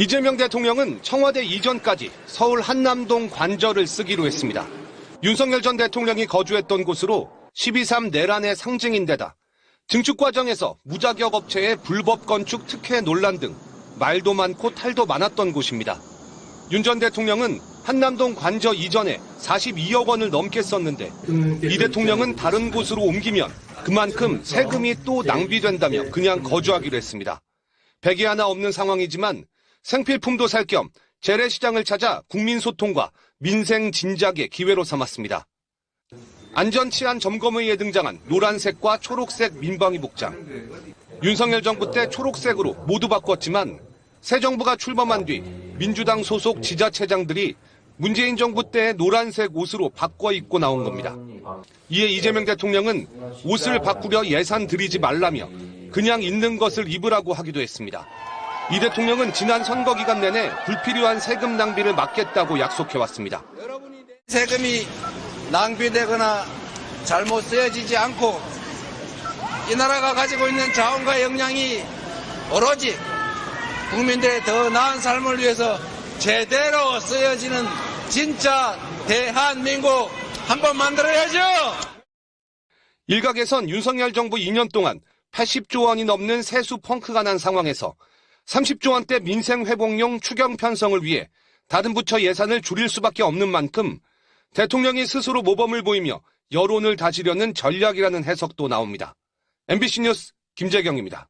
이재명 대통령은 청와대 이전까지 서울 한남동 관저를 쓰기로 했습니다. 윤석열 전 대통령이 거주했던 곳으로 12.3 내란의 상징인 데다 증축 과정에서 무자격 업체의 불법 건축 특혜 논란 등 말도 많고 탈도 많았던 곳입니다. 윤 전 대통령은 한남동 관저 이전에 42억 원을 넘게 썼는데 이 대통령은 다른 곳으로 옮기면 그만큼 세금이 또 낭비된다며 그냥 거주하기로 했습니다. 백이 하나 없는 상황이지만 생필품도 살 겸 재래시장을 찾아 국민소통과 민생 진작의 기회로 삼았습니다. 안전치안 점검회의에 등장한 노란색과 초록색 민방위 복장. 윤석열 정부 때 초록색으로 모두 바꿨지만 새 정부가 출범한 뒤 민주당 소속 지자체장들이 문재인 정부 때 노란색 옷으로 바꿔 입고 나온 겁니다. 이에 이재명 대통령은 옷을 바꾸려 예산 들이지 말라며 그냥 있는 것을 입으라고 하기도 했습니다. 이 대통령은 지난 선거 기간 내내 불필요한 세금 낭비를 막겠다고 약속해왔습니다. 세금이 낭비되거나 잘못 쓰여지지 않고 이 나라가 가지고 있는 자원과 역량이 오로지 국민들의 더 나은 삶을 위해서 제대로 쓰여지는 진짜 대한민국 한번 만들어야죠. 일각에선 윤석열 정부 2년 동안 80조 원이 넘는 세수 펑크가 난 상황에서 30조 원대 민생 회복용 추경 편성을 위해 다른 부처 예산을 줄일 수밖에 없는 만큼 대통령이 스스로 모범을 보이며 여론을 다지려는 전략이라는 해석도 나옵니다. MBC 뉴스 김재경입니다.